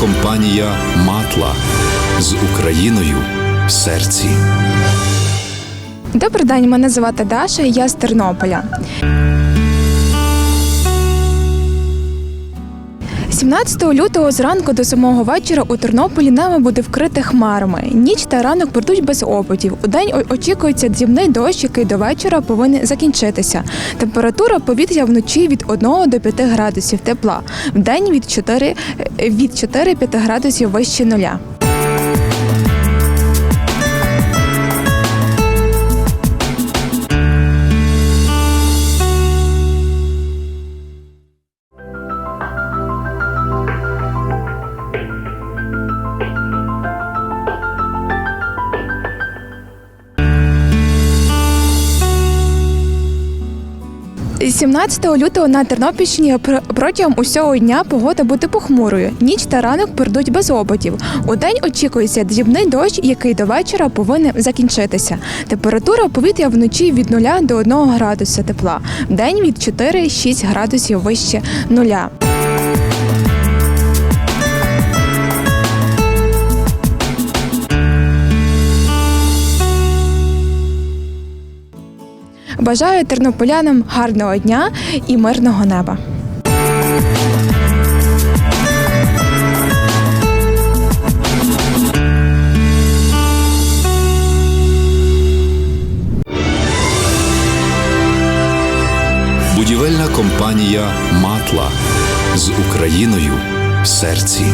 компанія Матла з Україною в серці. Добрий день, мене звати Даша, я з Тернополя. 17 лютого зранку до самого вечора у Тернополі небо буде вкрите хмарами. Ніч та ранок пройдуть без опитів. У день очікується дрібний дощ, який до вечора повинен закінчитися. Температура повітря вночі від 1 до 5 градусів тепла, в день від 4, е, від 4-5 градусів вище нуля. 17 лютого на Тернопільщині пр- протягом усього дня погода буде похмурою. Ніч та ранок пройдуть без опадів. У день очікується дрібний дощ, який до вечора повинен закінчитися. Температура повітря вночі від 0 до 1 градуса тепла, в день від 4-6 градусів вище нуля. Бажаю тернополянам гарного дня і мирного неба. Будівельна компанія Матла з Україною в серці.